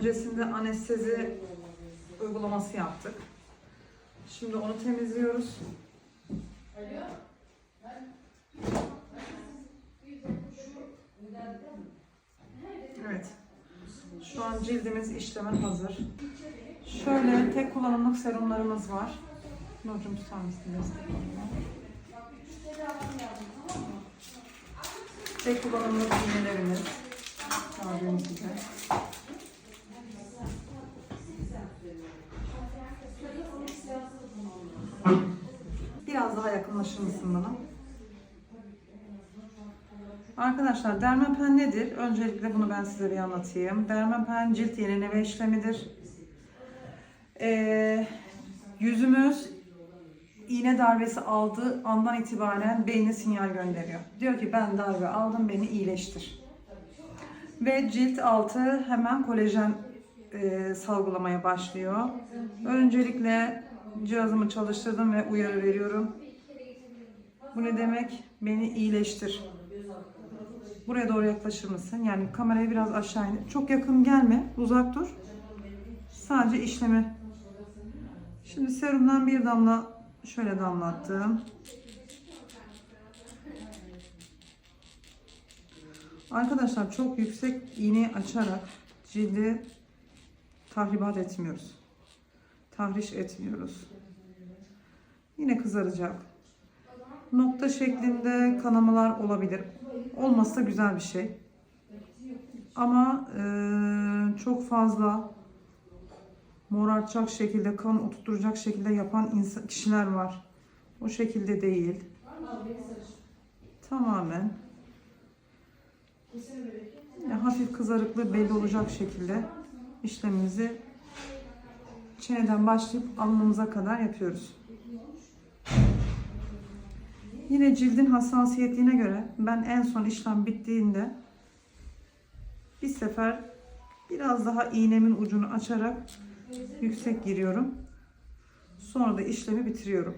Öncesinde anestezi uygulaması yaptık. Şimdi onu temizliyoruz. Evet. Şu an cildimiz işleme hazır. Şöyle tek kullanımlık serumlarımız var. Nurcum tutar mısın Tek kullanımlık iğnelerimiz. Gördüğünüz gibi. Biraz daha yakınlaşır mısın bana? Arkadaşlar dermapen nedir? Öncelikle bunu ben size bir anlatayım. Dermapen cilt yenileme işlemidir. Ee, yüzümüz iğne darbesi aldığı andan itibaren beyne sinyal gönderiyor. Diyor ki ben darbe aldım beni iyileştir. Ve cilt altı hemen kolajen e, salgılamaya başlıyor. Öncelikle cihazımı çalıştırdım ve uyarı veriyorum. Bu ne demek? Beni iyileştir. Buraya doğru yaklaşır mısın? Yani kamerayı biraz aşağı in. Çok yakın gelme. Uzak dur. Sadece işlemi. Şimdi serumdan bir damla şöyle damlattım. Arkadaşlar çok yüksek iğne açarak cildi tahribat etmiyoruz. Tahriş etmiyoruz. Yine kızaracak. Nokta şeklinde kanamalar olabilir. Olmazsa güzel bir şey. Ama eee, çok fazla morartacak şekilde, kan oturtacak şekilde yapan insan, kişiler var. O şekilde değil. Tamamen ya hafif kızarıklığı belli olacak şekilde işlemimizi çeneden başlayıp alnımıza kadar yapıyoruz. Yine cildin hassasiyetine göre ben en son işlem bittiğinde bir sefer biraz daha iğnemin ucunu açarak yüksek giriyorum. Sonra da işlemi bitiriyorum.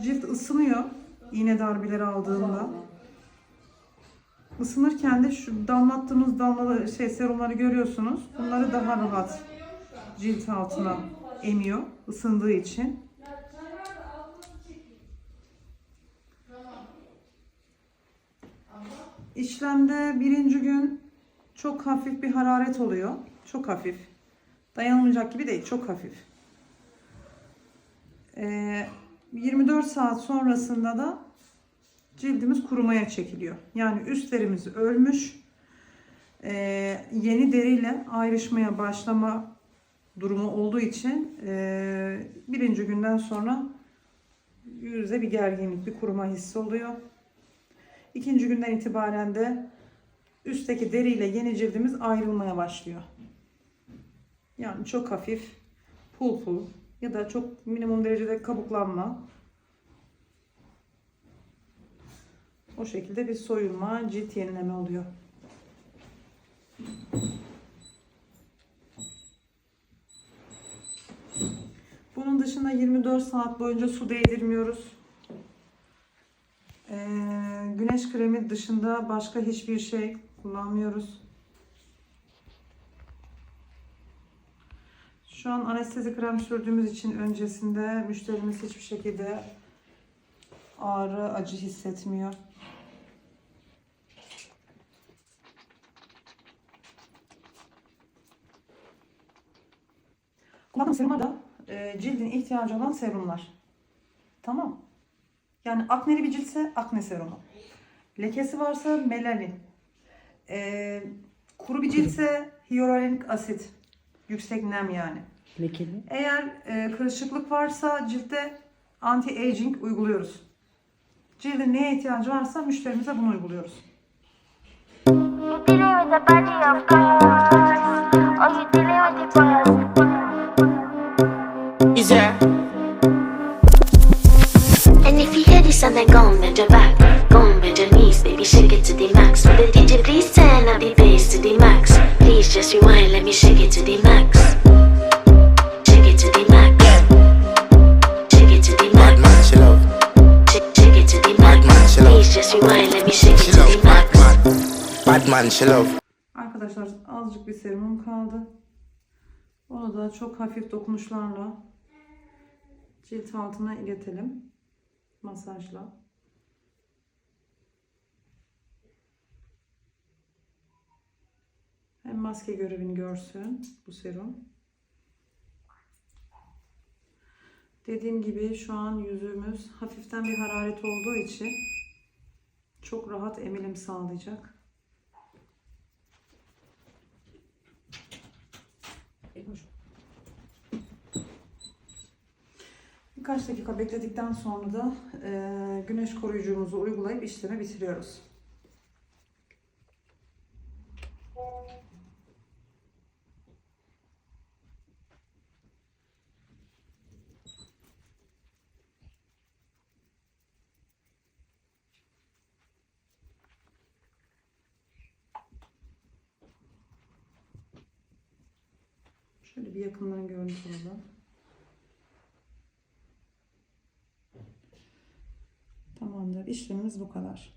Cilt ısınıyor iğne darbeleri aldığımda. Isınırken de şu damlattığımız damlaları, şey serumları görüyorsunuz. Bunları daha rahat cilt altına emiyor ısındığı için. İşlemde birinci gün çok hafif bir hararet oluyor. Çok hafif. Dayanılmayacak gibi değil, çok hafif. Ee, 24 saat sonrasında da cildimiz kurumaya çekiliyor. Yani üstlerimiz ölmüş. Ee, yeni deriyle ayrışmaya başlama durumu olduğu için ee, birinci günden sonra yüzde bir gerginlik, bir kuruma hissi oluyor. İkinci günden itibaren de üstteki deriyle yeni cildimiz ayrılmaya başlıyor. Yani çok hafif, pul pul ya da çok minimum derecede kabuklanma. O şekilde bir soyulma, cilt yenileme oluyor. Bunun dışında 24 saat boyunca su değdirmiyoruz. Ee, güneş kremi dışında başka hiçbir şey kullanmıyoruz. Şu an anestezi krem sürdüğümüz için öncesinde müşterimiz hiçbir şekilde ağrı, acı hissetmiyor. Serumlar da e, cildin ihtiyacı olan serumlar. Tamam. Yani akneli bir ciltse akne serumu. Lekesi varsa melanin. E, kuru bir ciltse hyaluronik asit. Yüksek nem yani. Lekeli. Eğer e, kırışıklık varsa ciltte anti-aging uyguluyoruz. Cildin neye ihtiyacı varsa müşterimize bunu uyguluyoruz. You with a body of cars, the DJ please turn up the bass to the max? Please just rewind, let me shake it to the max. Shake it to the max. Shake it to the Bad max. man, she love. Shake, shake it to the Bad man, max. she love. Please just rewind, let me shake it She to love the bad max. man. Bad man, she love. Arkadaşlar arkadaşlar azıcık bir serumum kaldı. Onu da çok hafif dokunuşlarla cilt altına iletelim. Masajla. Maske görevini görsün bu serum. Dediğim gibi şu an yüzümüz hafiften bir hararet olduğu için çok rahat emilim sağlayacak. Birkaç dakika bekledikten sonra da e, güneş koruyucumuzu uygulayıp işlemi bitiriyoruz. Şöyle bir yakından görüntü alalım. Tamamdır. İşlemimiz bu kadar.